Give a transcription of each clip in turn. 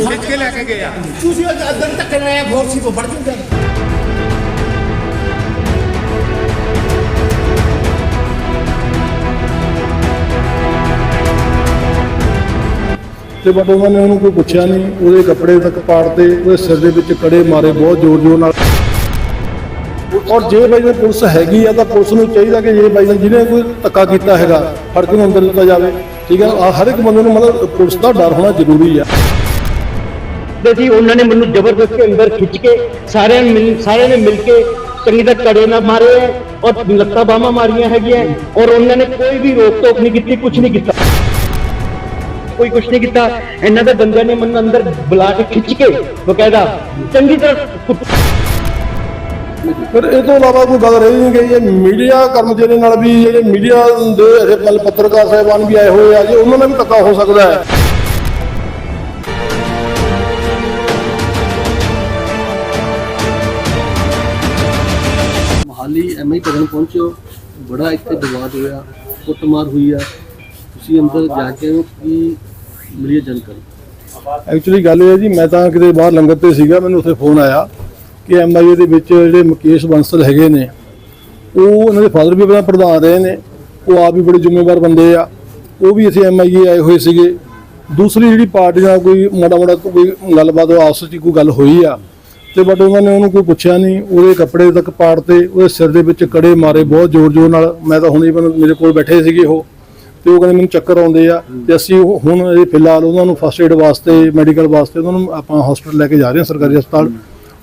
ਖਿੱਚ ਕੇ ਲੈ ਕੇ ਗਏ ਆ ਤੁਸੀਂ ਉਹ ਅੰਦਰ ਧੱਕੇ ਨਾਲ ਆਇਆ ਘੋਰ ਸੀ ਤੋਂ ਫੜ ਚੁੱਕਾ ਤੇ ਬਟ ਉਹਨਾਂ ਨੇ ਉਹਨੂੰ ਕੋਈ ਪੁੱਛਿਆ ਨਹੀਂ, ਉਹਦੇ ਕੱਪੜੇ ਤੱਕ ਪਾੜਦੇ ਉਹਦੇ ਸਿਰ ਦੇ ਵਿੱਚ ਕੜੇ ਮਾਰੇ ਬਹੁਤ ਜ਼ੋਰ ਜ਼ੋਰ ਨਾਲ। ਔਰ ਜੇ ਬਾਈ ਜੀ ਪੁਲਿਸ ਹੈਗੀ ਆ ਤਾਂ ਪੁਲਿਸ ਨੂੰ ਚਾਹੀਦਾ ਕਿ ਜੇ ਬਾਈ ਜੀ ਜਿਹਨੇ ਕੋਈ ਧੱਕਾ ਕੀਤਾ ਹੈਗਾ ਫੜ ਕੇ ਉਹਨੂੰ ਅੰਦਰ ਦਿੱਤਾ ਜਾਵੇ ਠੀਕ ਹੈ ਆ ਹਰ ਇੱਕ ਬੰਦੇ ਨੂੰ ਮਤਲਬ ਪੁਲਿਸ ਦਾ ਡਰ ਹੋਣਾ ਜ਼ਰੂਰੀ ਆ ਤੇ ਸੀ ਉਹਨਾਂ ਨੇ ਮੈਨੂੰ ਜ਼ਬਰਦਸਤੀ ਅੰਦਰ ਖਿੱਚ ਕੇ ਸਾਰਿਆਂ ਨੇ ਮਿਲ ਸਾਰਿਆਂ ਨੇ ਮਿਲ ਕੇ ਚੰਗੀ ਤਰ੍ਹਾਂ ਕੜੇ ਨਾ ਮਾਰੇ ਹੈ ਔਰ ਲੱਤਾਂ ਬਾਹਾਂ ਮਾਰੀਆਂ ਹੈਗੀਆਂ ਔਰ ਉਹਨਾਂ ਨੇ ਕੋਈ ਵੀ ਰੋਕ ਟੋਕ ਨਹੀਂ ਕੀਤੀ ਕੁਝ ਨਹੀਂ ਕੀਤਾ ਕੋਈ ਕੁਝ ਨਹੀਂ ਕੀਤਾ ਇਹਨਾਂ ਦੇ ਬੰਦਿਆਂ ਨੇ ਮੈਨੂੰ ਅੰਦਰ ਬੁਲਾ ਕੇ ਖਿੱਚ ਕੇ ਬਕਾਇਦਾ ਚੰਗੀ ਤਰ੍ਹਾਂ ਫਿਰ ਇਹ ਤੋਂ ਇਲਾਵਾ ਕੋਈ ਗੱਲ ਰਹੀ ਨਹੀਂ ਗਈ ਇਹ ਮੀਡੀਆ ਕਰਮਚਾਰੀ ਨਾਲ ਵੀ ਜਿਹੜੇ ਮੀਡੀਆ ਦੇ ਇਹ ਮਤਲਬ ਪੱਤਰਕਾਰ ਸਾਹਿਬਾਨ ਵੀ ਆਏ ਹੋਏ ਆ ਜੀ ਉਹਨਾਂ ਨਾਲ ਵੀ ਧੱਕਾ ਹੋ ਸਕਦਾ ਹੈ। ਮਹਾਲੀ ਐਮਆਈ ਭਵਨ ਪਹੁੰਚੋ ਬੜਾ ਇੱਥੇ ਵਿਵਾਦ ਹੋਇਆ ਕੁੱਟਮਾਰ ਹੋਈ ਆ। ਤੁਸੀਂ ਅੰਦਰ ਜਾ ਕੇ ਹੋ ਕੀ ਮਿਲੀ ਹੈ ਜਾਣਕਾਰੀ? ਐਕਚੁਅਲੀ ਗੱਲ ਇਹ ਹੈ ਜੀ ਮੈਂ ਤਾਂ ਕਿਤੇ ਬਾਹਰ ਲੰਗਰ ਤੇ ਸੀਗਾ ਮੈਨੂੰ ਉੱਥੇ ਫੋਨ ਆਇਆ। ਕਿ ਐਮਆਈਏ ਦੇ ਵਿੱਚ ਜਿਹੜੇ ਮੁਕੇਸ਼ ਬੰਸਲ ਹੈਗੇ ਨੇ, ਉਹ ਉਹਨਾਂ ਦੇ ਫਾਦਰ ਵੀ ਆਪਣਾ ਪ੍ਰਧਾਨ ਰਹੇ ਨੇ, ਉਹ ਆਪ ਵੀ ਬੜੇ ਜ਼ਿੰਮੇਵਾਰ ਬੰਦੇ ਆ, ਉਹ ਵੀ ਇੱਥੇ ਐਮਆਈਏ ਆਏ ਹੋਏ ਸੀਗੇ। ਦੂਸਰੀ ਜਿਹੜੀ ਪਾਰਟੀ ਨਾਲ ਕੋਈ ਮਾੜਾ ਮਾੜਾ ਕੋਈ ਗੱਲਬਾਤ ਆਪਸ ਵਿੱਚ ਕੋਈ ਗੱਲ ਹੋਈ ਆ, ਤੇ ਬਟ ਉਹਨਾਂ ਨੇ ਉਹਨੂੰ ਕੋਈ ਪੁੱਛਿਆ ਨਹੀਂ, ਉਹਦੇ ਕੱਪੜੇ ਤੱਕ ਪਾੜਤੇ ਉਹਦੇ ਸਿਰ ਦੇ ਵਿੱਚ ਕੜੇ ਮਾਰੇ ਬਹੁਤ ਜ਼ੋਰ ਜ਼ੋਰ ਨਾਲ। ਮੈਂ ਤਾਂ ਹੁਣੇ ਮੈਨੂੰ ਮੇਰੇ ਕੋਲ ਬੈਠੇ ਸੀਗੇ ਉਹ, ਤੇ ਉਹ ਕਹਿੰਦੇ ਮੈਨੂੰ ਚੱਕਰ ਆਉਂਦੇ ਆ, ਤੇ ਅਸੀਂ ਉਹ- ਹੁਣ ਇਹ ਫਿਲਹਾਲ ਉਹਨਾਂ ਨੂੰ ਫਸਟ ਏਡ ਵਾਸਤੇ ਮੈਡੀਕਲ ਵਾਸਤੇ ਉਹਨਾਂ ਨੂੰ ਆਪਾਂ ਹਸਪੀਟਲ ਲੈ ਕੇ ਜਾ ਰਹੇ ਹਾਂ, ਸਰਕਾਰੀ ਹਸਪਤਾਲ।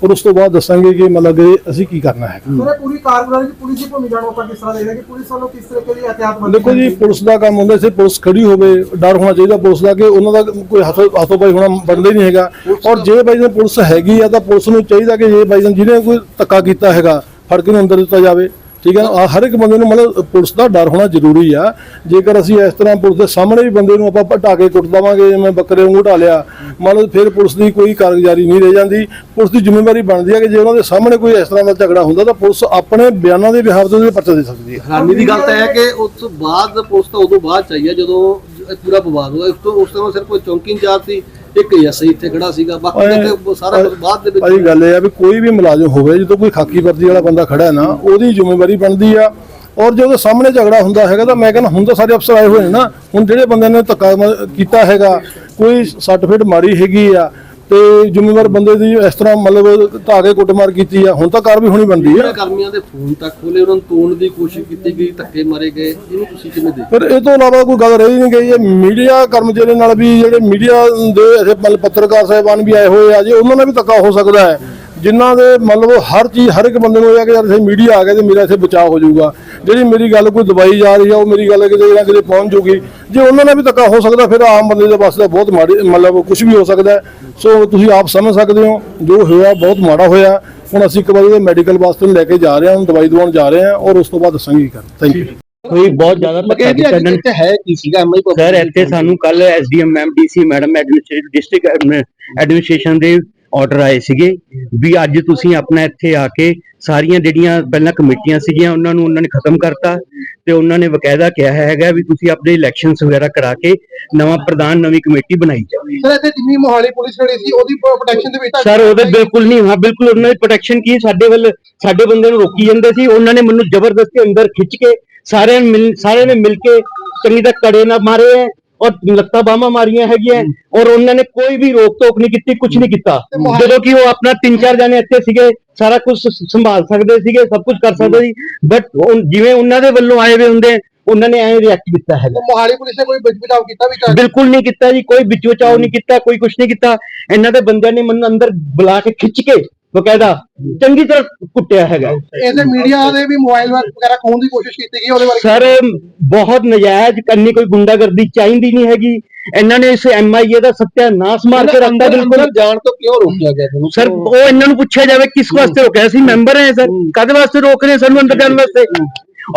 ਔਰ ਉਸ ਤੋਂ ਬਾਅਦ ਦੱਸਾਂਗੇ ਕਿ ਮਤਲਬ ਕਿ ਅਸੀਂ ਕੀ ਕਰਨਾ ਹੈ। ਸਰ ਇਹ ਪੂਰੀ ਕਾਰਗੁਜ਼ਾਰੀ ਦੀ ਪੁਲਿਸ ਦੀ ਭੂਮਿਕਾ ਨੂੰ ਆਪਾਂ ਕਿਸ ਤਰ੍ਹਾਂ ਦੇਖਦੇ ਹਾਂ ਕਿ ਪੁਲਿਸ ਵੱਲੋਂ ਕਿਸ ਤਰੀਕੇ ਦੀ ਇhtiyat ਵਰਤੀ ਦੇਖੋ ਜੀ ਪੁਲਿਸ ਦਾ ਕੰਮ ਹੁੰਦਾ ਸੀ ਪੁਲਿਸ ਖੜੀ ਹੋਵੇ ਡਰ ਹੋਣਾ ਚਾਹੀਦਾ ਪੁਲਿਸ ਦਾ ਕਿ ਉਹਨਾਂ ਦਾ ਕੋਈ ਹੱਥੋਂ ਪਾਈ ਹੋਣਾ ਬਣਦਾ ਹੀ ਨਹੀਂ ਹੈਗਾ। ਔਰ ਜੇ ਬਾਈ ਜੀ ਪੁਲਿਸ ਹੈਗੀ ਆ ਤਾਂ ਪੁਲਿਸ ਨੂੰ ਚਾਹੀਦਾ ਕਿ ਜੇ ਬਾਈ ਜੀ ਜਿਹਨੇ ਕੋਈ ਧੱਕਾ ਕੀਤਾ ਹੈਗਾ ਫੜ ਕੇ ਉਹਨੂੰ ਅੰਦਰ ਦਿੱਤਾ ਜਾਵੇ। ਠੀਕ ਹੈ ਨਾ ਹਰ ਇੱਕ ਬੰਦੇ ਨੂੰ ਮਤਲਬ ਪੁਲਿਸ ਦਾ ਡਰ ਹੋਣਾ ਜ਼ਰੂਰੀ ਆ। ਜੇਕਰ ਅਸੀਂ ਇਸ ਤਰ੍ਹਾਂ ਪੁਲਿਸ ਦੇ ਸਾਹਮਣੇ ਵੀ ਬੰਦੇ ਨੂੰ ਆਪਾਂ ਭਟਾ ਕੇ ਕੁੱਟ ਦੇਵਾਂਗੇ, ਜਿਵੇਂ ਬੱਕਰੇ ਵਾਂਗੂ ਢਾ ਲਿਆ, ਮਤਲਬ ਫਿਰ ਪੁਲਿਸ ਦੀ ਕੋਈ ਕਾਰਗੁਜ਼ਾਰੀ ਨਹੀਂ ਰਹਿ ਜਾਂਦੀ। ਪੁਲਿਸ ਦੀ ਜ਼ਿੰਮੇਵਾਰੀ ਬਣਦੀ ਹੈ ਕਿ ਜੇ ਉਹਨਾਂ ਦੇ ਸਾਹਮਣੇ ਕੋਈ ਇਸ ਤਰ੍ਹਾਂ ਦਾ ਝਗੜਾ ਹੁੰਦਾ, ਤਾਂ ਪੁਲਿਸ ਆਪਣੇ ਬਿਆਨਾਂ ਦੇ ਵਿਹਾਰ ਤੇ ਪਰਚਾ ਦੇ ਸਕਦੀ ਹੈ ਹੈਰਾਨੀ ਦੀ ਗੱਲ ਤਾਂ ਇਹ ਹੈ ਕਿ ਉਸ ਤੋਂ ਬਾਅਦ ਪੁਲਿਸ ਤਾਂ ਉਦੋਂ ਬਾਅਦ ਚਾਹੀਏ ਜਦੋਂ ਪੂਰਾ ਵਿਵਾਦ ਹੋਇਆ। ਉਸ ਤੋਂ ਉਸ ਤੋਂ ਸਿਰਫ ਚੌਂਕੀ ਇੰਚਾਰਜ ਸੀ ਇੱਕ ਐਸਆਈ ਇੱਥੇ ਖੜਾ ਸੀਗਾ। ਬਾਕੀ ਤਾਂ ਸਾਰਾ ਕੁਝ ਬਾਅਦ ਦੇ ਵਿੱਚ ਭਾਈ ਗੱਲ ਇਹ ਆ ਵੀ ਕੋਈ ਵੀ ਮੁਲਾਜ਼ਮ ਹੋਵੇ ਜਦੋਂ ਕੋਈ ਖਾਕੀ ਵਰਦੀ ਵਾਲਾ ਬੰਦਾ ਖੜਾ ਹੈ ਨਾ ਉਹਦੀ ਜ਼ਿੰਮੇਵਾਰੀ ਬਣਦੀ ਆ। ਔਰ ਜੇ ਉਹਦੇ ਸਾਹਮਣੇ ਝਗੜਾ ਹੁੰਦਾ ਹੈਗਾ ਤਾਂ ਮੈਂ ਕਹਿੰਦਾ ਹੁਣ ਤਾਂ ਸਾਰੇ ਅਫਸਰ ਆਏ ਹੋਏ ਨੇ ਨਾ ਹੁਣ ਜਿਹੜੇ ਬੰਦੇ ਨੇ ਧੱਕਾ ਕੀਤਾ ਹੈਗਾ ਕੋਈ ਸੱਟ ਫੇਟ ਮਾਰੀ ਹੈਗੀ ਆ ਤੇ ਜ਼ਿੰਮੇਵਾਰ ਬੰਦੇ ਦੀ ਇਸ ਤਰ੍ਹਾਂ ਮਤਲਬ ਧਾਗੇ ਕੁੱਟਮਾਰ ਕੀਤੀ ਆ। ਹੁਣ ਤਾਂ ਕਾਰਵਾਈ ਹੋਣੀ ਬੰਦੀ ਮੀਡੀਆ ਆ ਕਰਮੀਆਂ ਦੇ ਫੋਨ ਤੱਕ ਖੋਲੇ ਉਹਨਾਂ ਨੂੰ ਤੋੜਨ ਦੀ ਕੋਸ਼ਿਸ਼ ਕੀਤੀ ਗਈ ਧੱਕੇ ਮਾਰੇ ਗਏ। ਇਹਨੂੰ ਤੁਸੀਂ ਕਿਵੇਂ ਦੇਖਦੇ? ਫਿਰ ਇਹ ਤੋਂ ਇਲਾਵਾ ਕੋਈ ਗੱਲ ਰਹੀ ਨਹੀਂ ਗਈ। ਇਹ ਮੀਡੀਆ ਕਰਮਚਾਰੀ ਨਾਲ ਵੀ ਜਿਹੜੇ ਮੀਡੀਆ ਦੇ ਮਤਲਬ ਪੱਤਰਕਾਰ ਸਾਹਿਬਾਨ ਵੀ ਆਏ ਹੋਏ ਆ ਜੀ ਉਹਨਾਂ ਨਾਲ ਵੀ ਧੱਕਾ ਹੋ ਸਕਦਾ ਹੈ। ਜਿਨ੍ਹਾਂ ਦੇ ਮਤਲਬ ਹਰ ਚੀਜ਼ ਹਰ ਇੱਕ ਬੰਦੇ ਨੂੰ ਇਹ ਆ ਕਿ ਯਾਰ ਇੱਥੇ ਮੀਡੀਆ ਆ ਗਿਆ ਤੇ ਮੇਰਾ ਇੱਥੇ ਬਚਾਅ ਹੋ ਜਾਊਗਾ। ਜਿਹੜੀ ਮੇਰੀ ਗੱਲ ਕੋਈ ਦਬਾਈ ਜਾ ਰਹੀ ਆ ਉਹ ਮੇਰੀ ਗੱਲ ਕਿਤੇ ਨਾ ਕਿਤੇ ਪਹੁੰਚ ਜੂਗੀ ਜੇ ਉਹਨਾਂ ਨਾਲ ਵੀ ਧੱਕਾ ਹੋ ਸਕਦਾ ਫਿਰ ਆਮ ਬੰਦੇ ਦੇ ਵਾਸਤੇ ਬਹੁਤ ਮਾੜੀ ਮਤਲਬ ਕੁਝ ਵੀ ਹੋ ਸਕਦਾ। ਸੋ ਤੁਸੀਂ ਆਪ ਸਮਝ ਸਕਦੇ ਹੋ ਜੋ ਹੋਇਆ ਬਹੁਤ ਮਾੜਾ ਹੋਇਆ। ਹੁਣ ਅਸੀਂ ਇੱਕ ਵਾਰ ਉਹਦੇ ਮੈਡੀਕਲ ਵਾਸਤੇ ਲੈ ਕੇ ਜਾ ਰਹੇ ਹਾਂ ਦਵਾਈ ਦਵਾਉਣ ਜਾ ਰਹੇ ਹਾਂ ਔਰ ਉਸ ਤੋਂ ਬਾਅਦ ਦੱਸਾਂਗੇ ਕੀ ਕਰਨਾ। ਥੈਂਕ ਯੂ ਕੋਈ ਬਹੁਤ ਜ਼ਿਆਦਾ ਧੱਕਾ ਕੀਤਾ ਇਹਨਾਂ ਨੇ। ਹੈ ਕੀ ਸੀਗਾ? ਐਮਆਈ ਸਰ ਇੱਥੇ ਸਾਨੂੰ ਕੱਲ SDM ma'am DC madam administrative district administration ਦੇ ਆਰਡਰ ਆਏ ਸੀਗੇ ਵੀ ਅੱਜ ਤੁਸੀਂ ਆਪਣਾ ਇੱਥੇ ਆ ਕੇ ਸਾਰੀਆਂ ਜਿਹੜੀਆਂ ਪਹਿਲਾਂ ਕਮੇਟੀਆਂ ਸੀਗੀਆਂ ਉਹਨਾਂ ਨੂੰ ਉਹਨਾਂ ਨੇ ਖਤਮ ਕਰਤਾ ਤੇ ਉਹਨਾਂ ਨੇ ਬਕਾਇਦਾ ਕਿਹਾ ਹੈਗਾ ਵੀ ਤੁਸੀਂ ਆਪਣੇ ਇਲੈਕਸ਼ਨਸ ਵਗੈਰਾ ਕਰਾ ਕੇ ਨਵਾਂ ਪ੍ਰਧਾਨ ਨਵੀਂ ਕਮੇਟੀ ਬਣਾਈ ਜਾਵੇ ਸਰ ਇੱਥੇ ਜਿੰਨੀ ਮੋਹਾਲੀ ਪੁਲਿਸ ਖੜੀ ਸੀ ਉਹਦੀ ਪ੍ਰੋਟੈਕਸ਼ਨ ਦੇ ਵਿੱਚ ਸਰ ਉਹਦੇ ਬਿਲਕੁਲ ਨਹੀਂ ਹਾਂ ਬਿਲਕੁਲ ਉਹਨਾਂ ਦੀ ਪ੍ਰੋਟੈਕਸ਼ਨ ਕੀ ਸਾਡੇ ਵੱਲ ਸਾਡੇ ਬੰਦੇ ਨੂੰ ਰੋਕੀ ਜਾਂਦੇ ਸੀ ਉਹਨਾਂ ਨੇ ਮੈਨੂੰ ਜ਼ਬਰਦਸਤੀ ਅੰਦਰ ਖਿੱਚ ਕੇ ਮਿਲ ਸਾਰਿਆਂ ਨੇ ਮਿਲ ਕੇ ਚੰਗੀ ਤਰ੍ਹਾਂ ਕੜੇ ਨਾ ਮਾਰੇ ਔਰ ਲੱਤਾਂ ਬਾਹਾਂ ਮਾਰੀਆਂ ਹੈਗੀਆਂ ਔਰ ਉਹਨਾਂ ਨੇ ਕੋਈ ਵੀ ਰੋਕ ਟੋਕ ਨਹੀਂ ਕੀਤੀ ਕੁਝ ਨਹੀਂ ਕੀਤਾ। ਜਦੋਂ ਕਿ ਉਹ ਆਪਣਾ ਤਿੰਨ ਚਾਰ ਜਣੇ ਇੱਥੇ ਸੀਗੇ ਸਾਰਾ ਕੁਝ ਸੰਭਾਲ ਸਕਦੇ ਸੀਗੇ ਸਭ ਕੁਝ ਕਰ ਸਕਦੇ ਸੀ। ਬਟ ਜਿਵੇਂ ਉਹਨਾਂ ਦੇ ਵੱਲੋਂ ਆਏ ਹੋਏ ਹੁੰਦੇ ਉਹਨਾਂ ਨੇ ਐਂ ਰਿਐਕਟ ਕੀਤਾ ਹੈਗਾ। ਮੋਹਾਲੀ ਪੁਲਿਸ ਨੇ ਕੋਈ ਬਚਾਅ ਕੀਤਾ ਵੀ ਬਿਲਕੁਲ ਨਹੀਂ ਕੀਤਾ ਜੀ ਕੋਈ ਵਿੱਚ ਬਚਾਓ ਨਹੀਂ ਕੀਤਾ ਕੋਈ ਕੁਝ ਨਹੀਂ ਕੀਤਾ। ਇਹਨਾਂ ਦੇ ਬੰਦਿਆਂ ਨੇ ਮੈਨੂੰ ਅੰਦਰ ਬੁਲਾ ਕੇ ਖਿੱਚ ਕੇ ਬਕਾਇਦਾ ਚੰਗੀ ਤਰ੍ਹਾਂ ਕੁੱਟਿਆ ਹੈਗਾ। ਇਹਦੇ ਮੀਡੀਆ ਦੇ ਵੀ ਮੋਬਾਈਲ ਵਗੈਰਾ ਖੋਣ ਦੀ ਕੋਸ਼ਿਸ਼ ਕੀਤੀ ਗਈ ਉਹਦੇ ਬਾਰੇ ਸਰ ਬਹੁਤ ਨਜਾਇਜ਼ ਕਰਨੀ ਕੋਈ ਗੁੰਡਾਗਰਦੀ ਚਾਹੀਦੀ ਨਹੀਂ ਹੈਗੀ। ਇਹਨਾਂ ਨੇ ਇਸ ਐਮਆਈਏ ਦਾ ਸੱਤਿਆਨਾਸ਼ ਮਾਰ ਕੇ ਰੱਖਤਾ ਬਿਲਕੁਲ। ਜਾਣ ਤੋਂ ਕਿਉਂ ਰੋਕਿਆ ਗਿਆ ਤੁਹਾਨੂੰ? ਸਰ ਉਹ ਇਹਨਾਂ ਨੂੰ ਪੁੱਛਿਆ ਜਾਵੇ ਕਿਸ ਵਾਸਤੇ ਰੋਕਿਆ? ਸੀ ਮੈਂਬਰ ਹੈ ਸਰ। ਕਦੇ ਵਾਸਤੇ ਰੋਕ ਰਹੇ ਸਾਨੂੰ ਅੰਦਰ ਜਾਣ ਵਾਸਤੇ?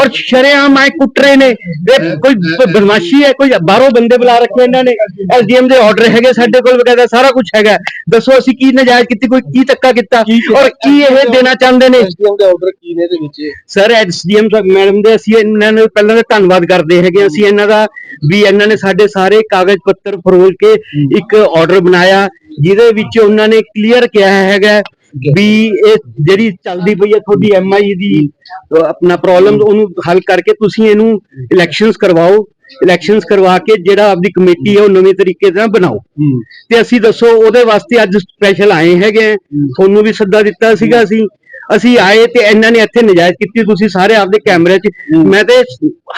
ਔਰ ਸ਼ਰੇਆਮ ਆਏ ਕੁੱਟ ਰਹੇ ਨੇ। ਇਹ ਕੋਈ ਬਦਮਾਸ਼ੀ ਹੈ ਕੋਈ ਬਾਹਰੋਂ ਬੰਦੇ ਬੁਲਾ ਰੱਖੇ ਇਹਨਾਂ ਨੇ। ਐਸਡੀਐਮ ਦੇ ਆਰਡਰ ਹੈਗੇ ਸਾਡੇ ਕੋਲ ਵਗੈਰਾ ਸਾਰਾ ਕੁਝ ਹੈਗਾ। ਦੱਸੋ ਅਸੀਂ ਕੀ ਨਜਾਇਜ਼ ਕੀਤੀ ਕੋਈ ਕੀ ਧੱਕਾ ਕੀਤਾ ਔਰ ਕੀ ਇਹ ਦੇਣਾ ਚਾਹੁੰਦੇ ਨੇ? ਐਸਡੀਐਮ ਦੇ ਆਰਡਰ ਕੀ ਨੇ ਇਹਦੇ ਵਿੱਚ? ਸਰ ਐਸਡੀਐਮ ਮੈਡਮ ਦੇ ਅਸੀਂ ਇਹਨਾਂ ਨੂੰ ਪਹਿਲਾਂ ਤਾਂ ਧੰਨਵਾਦ ਕਰਦੇ ਹੈਗੇ ਅਸੀਂ ਇਹਨਾਂ ਦਾ ਵੀ ਇਹਨਾਂ ਨੇ ਸਾਡੇ ਸਾਰੇ ਕਾਗਜ਼ ਪੱਤਰ ਫਰੋਲ ਕੇ ਇੱਕ ਆਰਡਰ ਬਣਾਇਆ ਜਿਹਦੇ ਵਿੱਚ ਉਹਨਾਂ ਨੇ ਕਲੀਅਰ ਕਿਹਾ ਹੈਗਾ। ਵੀ ਇਹ ਜਿਹੜੀ ਚੱਲਦੀ ਪਈ ਹੈ ਤੁਹਾਡੀ ਐਮਆਈ ਦੀ ਅਹ ਆਪਣਾ ਪ੍ਰੋਬਲਮ ਉਹਨੂੰ ਹੱਲ ਕਰਕੇ ਤੁਸੀਂ ਇਹਨੂੰ ਇਲੈਕਸ਼ਨਸ ਕਰਵਾਓ। ਇਲੈਕਸ਼ਨਸ ਕਰਵਾ ਕੇ ਜਿਹੜਾ ਆਪਦੀ ਕਮੇਟੀ ਹੈ ਉਹ ਨਵੇਂ ਤਰੀਕੇ ਨਾਲ ਬਣਾਓ। ਤੇ ਅਸੀਂ ਦੱਸੋ ਉਹਦੇ ਵਾਸਤੇ ਅੱਜ ਸਪੈਸ਼ਲ ਆਏ ਹੈਗੇ ਆ। ਤੁਹਾਨੂੰ ਵੀ ਸੱਦਾ ਦਿੱਤਾ ਸੀਗਾ ਅਸੀਂ। ਅਸੀਂ ਆਏ ਤੇ ਇਹਨਾਂ ਨੇ ਇੱਥੇ ਨਜਾਇਜ਼ ਕੀਤੀ ਤੁਸੀਂ ਸਾਰੇ ਆਪਦੇ ਕੈਮਰੇ 'ਚ ਮੈਂ ਤੇ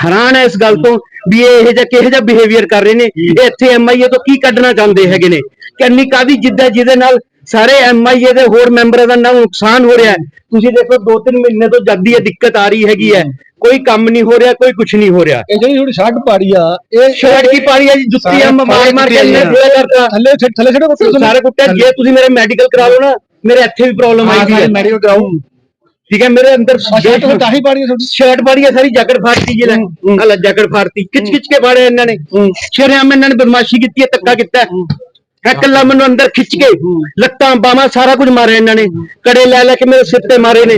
ਹੈਰਾਨ ਹੈ ਇਸ ਗੱਲ ਤੋਂ ਵੀ ਇਹ ਇਹੋ ਜਿਹਾ ਕਿਹੋ ਜਿਹਾ ਬਿਹੇਵੀਅਰ ਕਰ ਰਹੇ ਨੇ। ਇਹ ਇੱਥੇ ਐਮਆਈਏ ਤੋਂ ਕੀ ਕੱਢਣਾ ਚਾਹੁੰਦੇ ਹੈਗੇ ਨੇ? ਕਿੰਨੀ ਕਾਦੀ ਜਿੱਦਾਂ ਜਿਹਦੇ ਨਾਲ ਸਾਰੇ ਐਮਆਈਏ ਦੇ ਹੋਰ ਮੈਂਬਰਾਂ ਦਾ ਨਾਲ ਨੁਕਸਾਨ ਹੋ ਰਿਹਾ ਹੈ। ਤੁਸੀਂ ਦੇਖੋ ਦੋ ਤਿੰਨ ਮਹੀਨੇ ਤੋਂ ਜਦ ਦੀ ਇਹ ਦਿੱਕਤ ਆ ਰਹੀ ਹੈਗੀ ਹੈ। ਕੋਈ ਕੰਮ ਨਹੀਂ ਹੋ ਰਿਹਾ ਕੋਈ ਕੁਝ ਨਹੀਂ ਹੋ ਰਿਹਾ। ਇਹ ਜਿਹੜੀ ਥੋੜੀ ਸ਼ਰਟ ਪਾੜੀ ਆ ਇਹ ਸ਼ਰਟ ਕੀ ਪਾਣੀ ਹੈ ਜੀ? ਜੁੱਤੀਆਂ ਮਾਰ ਮਾਰ ਕੇ ਇਹਨੇ ਫੇਰ ਕਰਤਾ ਥੱਲੇ ਥੱਲੇ ਛੱਡੋ ਸਾਰੇ ਕੁੱਟਿਆ। ਜੇ ਤੁਸੀਂ ਮੇਰੇ ਮੈਡੀਕਲ ਕਰਾ ਲਓ ਨਾ ਮੇਰੇ ਇੱਥੇ ਵੀ ਪ੍ਰੋਬਲਮ ਆਈ ਹੈ। ਮੈਡੀਕਲ ਕਰਾਉ ਠੀਕ ਹੈ ਮੇਰੇ ਅੰਦਰ ਸ਼ਰਟ ਤਾਂ ਹੀ ਪਾੜੀ ਤੁਹਾਡੀ। ਸ਼ਰਟ ਪਾੜੀ ਹੈ ਸਾਰੀ ਜੈਕਟ ਫਾੜਤੀ ਜੀ ਲੈ। ਜੈਕਟ ਫਾੜਤੀ। ਖਿੱਚ ਖਿੱਚ ਕੇ ਫਾੜੇ ਇਹਨਾਂ ਨੇ। ਸ਼ਰਿਆਮ ਇਹਨਾਂ ਨੇ ਬਦਮਾਸ਼ੀ ਕੀਤੀ ਹੈ ਧੱਕਾ ਕੀਤਾ ਹੈ ਕੱਲਾ ਮੈਨੂੰ ਅੰਦਰ ਖਿੱਚ ਕੇ ਲੱਤਾਂ ਬਾਹਾਂ ਸਾਰਾ ਕੁਝ ਮਾਰਿਆ ਇਹਨਾਂ ਨੇ। ਕੜੇ ਲੈ ਲੈ ਕੇ ਮੇਰੇ ਸਿਰ ਤੇ ਮਾਰੇ ਨੇ।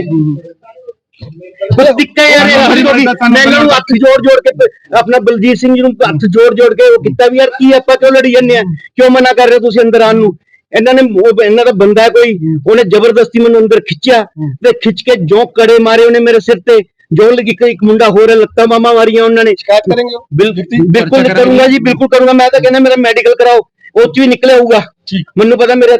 ਬਸ ਦਿੱਕਾ ਯਾਰ ਇਹ ਹਰੀ ਰੋਗੀ ਮੈਂ ਇਹਨਾਂ ਨੂੰ ਹੱਥ ਜੋੜ ਜੋੜ ਕੇ ਆਪਣਾ ਬਲਜੀਤ ਸਿੰਘ ਜੀ ਨੂੰ ਹੱਥ ਜੋੜ ਜੋੜ ਕੇ ਉਹ ਕੀਤਾ ਵੀ ਯਾਰ ਕੀ ਆਪਾਂ ਕਿਉਂ ਲੜੀ ਜੰਨੇ ਆ? ਕਿਉਂ ਮਨਾ ਕਰ ਰਹੇ ਤੁਸੀਂ ਅੰਦਰ ਆਉਣ ਨੂੰ? ਇਹਨਾਂ ਨੇ ਉਹ ਇਹਨਾਂ ਦਾ ਬੰਦਾ ਕੋਈ ਉਹਨੇ ਜ਼ਬਰਦਸਤੀ ਮੈਨੂੰ ਅੰਦਰ ਖਿੱਚਿਆ ਤੇ ਖਿੱਚ ਕੇ ਜੋ ਕੜੇ ਮਾਰੇ ਉਹਨੇ ਮੇਰੇ ਸਿਰ ਤੇ ਜੋ ਲਗੀ ਇੱਕ ਮੁੰਡਾ ਹੋਰ ਹੈ ਲੱਤਾਂ ਮਾਮਾ ਮਾਰੀਆਂ ਉਹਨਾਂ ਨੇ। ਸ਼ਿਕਾਇਤ ਕਰਨਗੇ ਬਿਲ- ਬਿਲਕੁਲ ਕਰੂੰਗਾ ਜੀ ਬਿਲਕੁਲ ਕਰੂੰਗਾ। ਮੈਂ ਤਾਂ ਕਹਿੰਦਾ ਮੇਰਾ ਮੈਡੀਕਲ ਕਰਾਓ। ਉਹ ਚ ਵੀ ਨਿਕਲਿਆ ਹੋਊਗਾ ਮੈਨੂੰ ਪਤਾ ਮੇਰੇ